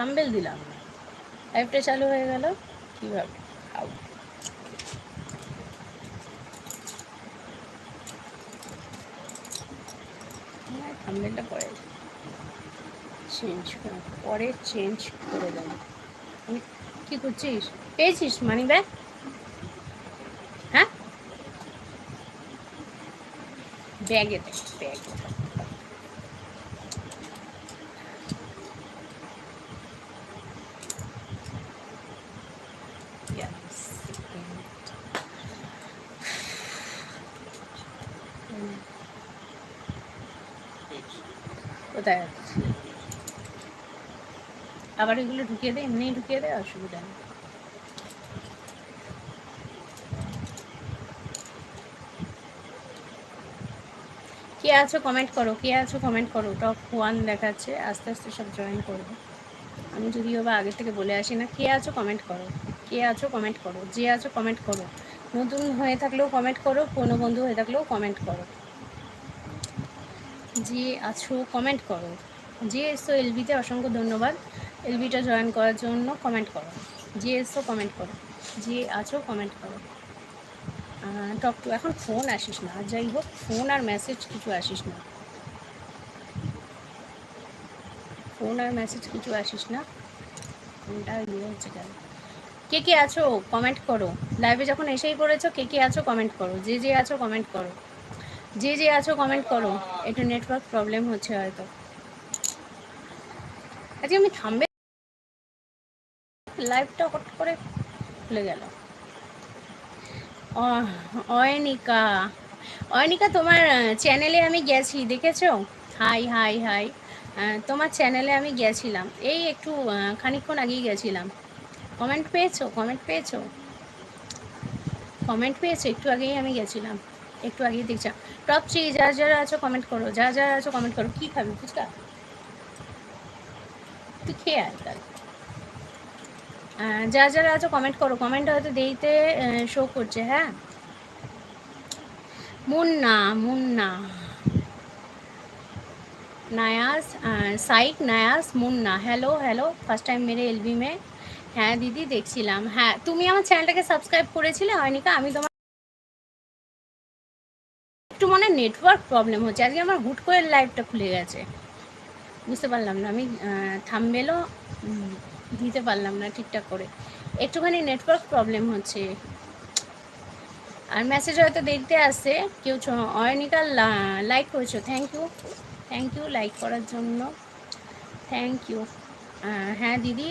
Thumbnail দিলাম। না লাইভটা চালু হয়ে গেল, কীভাবে? খাও থাম্বেলটা পরে চেঞ্জ পরে চেঞ্জ করে দেবো। কী করছিস? পেয়েছিস মানি ব্যাগ হ্যাঁ? ব্যাগে দেখ ব্যাগে কোথায় আছে আবার এগুলো ঢুকিয়ে দে এমনি ঢুকিয়ে দেয় অসুবিধা নেই। কে আছো কমেন্ট করো, কে আছো কমেন্ট করো। টপ ওয়ান দেখাচ্ছে, আস্তে আস্তে সব জয়েন করব। আমি যদিও বা আগে থেকে বলে আসি না, কে আছো কমেন্ট করো, কে আছো কমেন্ট করো, যে আছো কমেন্ট করো। নতুন হয়ে থাকলেও কমেন্ট করো কোনো বন্ধু হয়ে থাকলেও কমেন্ট করো। যে আছো কমেন্ট করো। যে এসো, এলবিতে অসংখ্য ধন্যবাদ। এলবিটা জয়েন করার জন্য কমেন্ট করো। যে এসো কমেন্ট করো। যে আছো কমেন্ট করো। টক টু এখন ফোন আসিস না। আর যাই হোক ফোন আর মেসেজ কিছু আসিস না। ফোন আর মেসেজ কিছু আসিস না। ফোনটা ইয়ে হচ্ছে কেন? কে কে আছো? কমেন্ট করো। লাইভে যখন এসেই পড়েছো, কে কে আছো? কমেন্ট করো। যে যে আছো কমেন্ট করো। যে যে আছো কমেন্ট করো। একটু নেটওয়ার্ক প্রবলেম হচ্ছে হয়তো। আজকে আমি থামবে? লাইভটা হট করে খুলে গেল। অয়নিকা। অয়নিকা, তোমার চ্যানেলে আমি গেছি, দেখেছ? হাই হাই হাই তোমার চ্যানেলে আমি গেছিলাম। এই একটু খানিকক্ষণ আগেই গেছিলাম। কমেন্ট পেয়েছ? কমেন্ট পেয়েছ? কমেন্ট পেয়েছ? একটু আগেই আমি গেছিলাম। একটু আগেই দেখছিলাম টপ থ্রি যারা যারা আছো কমেন্ট করো। যারা যারা আছো কমেন্ট করো। কী খাবি, ফুচকা? তুই খেয়ে আয় তাহলে। যা যারা আছো কমেন্ট করো। কমেন্ট হয়তো দেরিতে শো করছে হ্যাঁ? মুন্না মুন্না। নায়াস সাইক, নায়াস, Munna. Hello hello first time মেরে এলবি মে। হ্যাঁ দিদি, দেখছিলাম। হ্যাঁ তুমি আমার চ্যানেলটাকে সাবস্ক্রাইব করেছিলে হয়নিকা আমি তোমার নেটওয়ার্ক প্রবলেম হচ্ছে। আজকে আমার হুট করে লাইভটা খুলে গেছে। বুঝতে পারলাম না, আমি থামবেলও দিতে পারলাম না ঠিকঠাক করে। একটুখানি নেটওয়ার্ক প্রবলেম হচ্ছে। আর মেসেজ হয়তো দেখতে আসছে কেউ অয়নিকা লাইক করেছ। Thank you thank you like করার জন্য। থ্যাংক ইউ হ্যাঁ দিদি।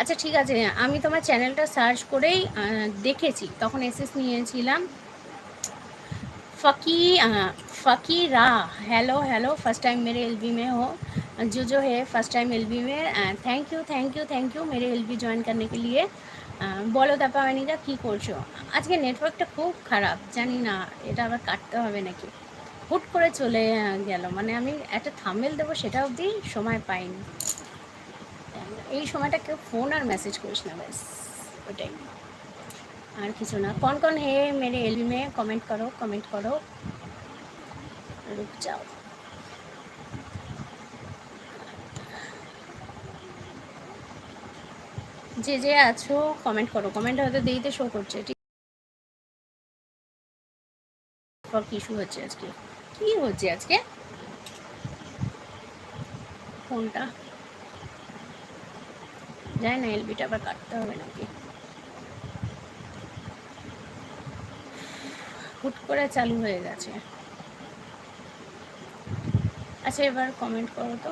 আচ্ছা ঠিক আছে। আমি তোমার চ্যানেলটা সার্চ করেই দেখেছি। তখন এসএস নিয়েছিলাম। फकी फकी रा हेलो हेलो फर्स्ट टाइम मेरे एल में हो जो जो है फर्स्ट टाइम एल में thank you thank you thank you মেরে এল জয়েন करने के लिए বলো তাপা অনিকা কী করছো আজকে নেটওয়ার্কটা খুব খারাপ জানি না এটা আবার কাটতে হবে নাকি হুট করে চলে গেল মানে আমি একটা থামেল দেবো সেটা অবধি সময় পাইনি এই সময়টা কেউ ফোন আর মেসেজ করিস না ব্যাস ওটাই আর কিছু না कौन कौन है मेरे एल में कमेंट करो कमेंट करो रुक जाओ যে যে আছো কমেন্ট করো কমেন্ট হয়তো দেরিতে শো করছে ঠিক ইস্যু হচ্ছে আজকে কি হচ্ছে আজকে ফোনটা যায় না এলবিটা আবার কাটতে হবে নাকি হুট করে চালু হয়ে গেছে। আচ্ছা এবার কমেন্ট করো তো।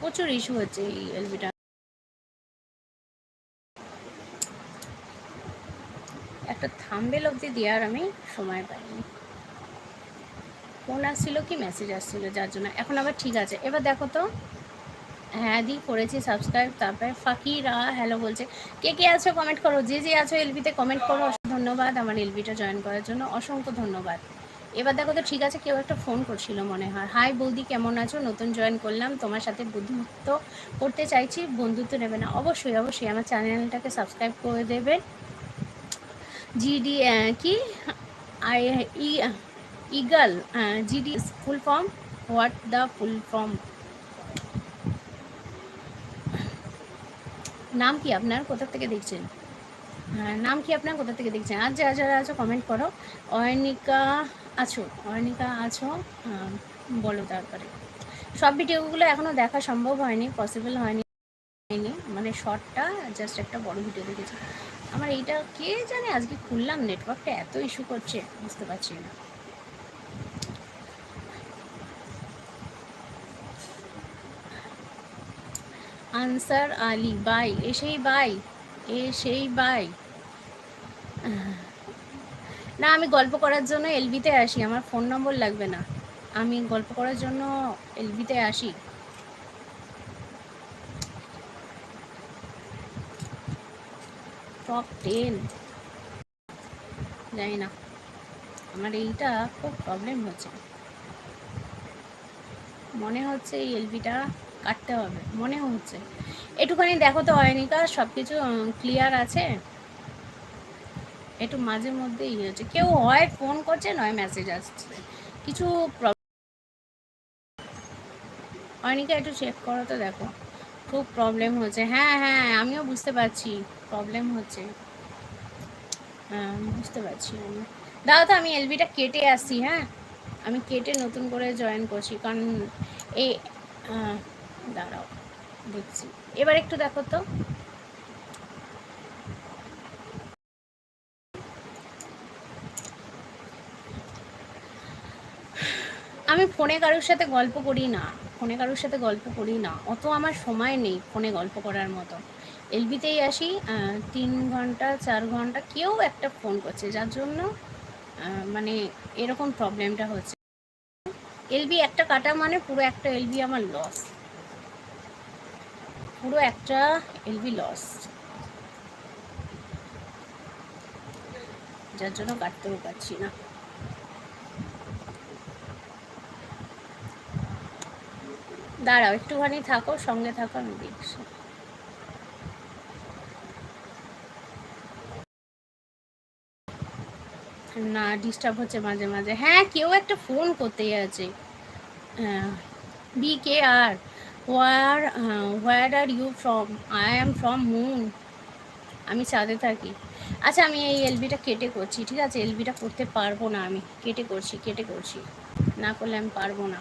প্রচুর ইস্যু হচ্ছে এই এলবিটা একটা থাম্বেল অবধি দেওয়ার আমি সময় পাইনি। ফোন আসছিল কি মেসেজ আসছিল, যার জন্য। এখন আবার ঠিক আছে। এবার দেখো তো। হ্যাঁ দি, করেছি সাবস্ক্রাইব তারপরে ফাকিরা হ্যালো বলছে। কে কে আছো কমেন্ট করো, যে যে আছো এলবিতে কমেন্ট করো ধন্যবাদ, আমার এলবিটা জয়েন করার জন্য অসংখ্য ধন্যবাদ। এবার দেখো তো ঠিক আছে, কেউ একটা ফোন করছিল মনে হয়। হাই বৌদি, কেমন আছো? নতুন জয়েন করলাম, তোমার সাথে বন্ধুত্ব করতে চাইছি, বন্ধুত্ব নেবে না। অবশ্যই অবশ্যই আমার চ্যানেলটাকে সাবস্ক্রাইব করে দেবে। জিডি কি? আই eagle GD full form what the full form নাম কি আপনার? কোথা থেকে দেখছেন? হ্যাঁ নাম কি আপনার? কোথা থেকে দেখছেন? আর যারা যারা আছো কমেন্ট করো। অয়নিকা আছো অয়নিকা আছো বলো তারপরে। সব ভিডিওগুলো এখনও দেখা সম্ভব হয়নি পসিবল হয়নি হয়নি। মানে শর্টটা জাস্ট একটা বড় ভিডিও দেখেছি। আমার এইটা কে জানে আজকে খুললাম নেটওয়ার্কটা এত ইস্যু করছে, বুঝতে পারছি না। আনসার আলী, বাই, এ সেই বাই, এ সেই বাই। না, আমি গল্প করার জন্য এলবিতে আসি, আমার ফোন নম্বর লাগবে না। আমি গল্প করার জন্য এলবিতে আসি। Top ten. জানি না, আমার এইটা খুব প্রবলেম হচ্ছে। মনে হচ্ছে এই এলবিটা কাটতে হবে, মনে হচ্ছে। একটুখানি দেখো তো, অয়নিকা সব কিছু ক্লিয়ার আছে? একটু মাঝে মধ্যে ইয়ে হচ্ছে। কেউ হয় ফোন করছে, নয় মেসেজ আসছে। কিছু অয়নিকা, একটু চেক করো তো দেখো। খুব প্রবলেম হচ্ছে। হ্যাঁ হ্যাঁ আমিও বুঝতে পারছি। প্রবলেম হচ্ছে। হ্যাঁ বুঝতে পারছি আমি। দাও তো, আমি এলবিটা কেটে আসছি হ্যাঁ? আমি কেটে নতুন করে জয়েন করছি। কারণ এই দাঁড়াও, দেখছি। এবার একটু দেখো তো। আমি ফোনে কারোর সাথে গল্প করি না, ফোনে কারোর সাথে গল্প করি না। অত আমার সময় নেই ফোনে গল্প করার মতো। এলবিতেই আসি তিন ঘণ্টা, চার ঘণ্টা কেউ একটা ফোন করছে, যার জন্য মানে এরকম প্রবলেমটা হচ্ছে। এলবি একটা কাটা মানে পুরো একটা এলবি আমার লস পুরো একটা এলবি লস যার জন্য কাটতেও পারছি না। দাঁড়াও, একটুখানি থাকো, সঙ্গে থাকো, আমি দেখছি। না ডিস্টার্ব হচ্ছে মাঝে মাঝে। হ্যাঁ কেউ একটা ফোন করতেই আছে B K R where where are you from I am from moon আমি চাঁদে থাকি। আচ্ছা আমি এই এলবিটা কেটে করছি, ঠিক আছে? এলবিটা করতে পারব না আমি। কেটে করছি কেটে করছি। না করলে আমি পারব না।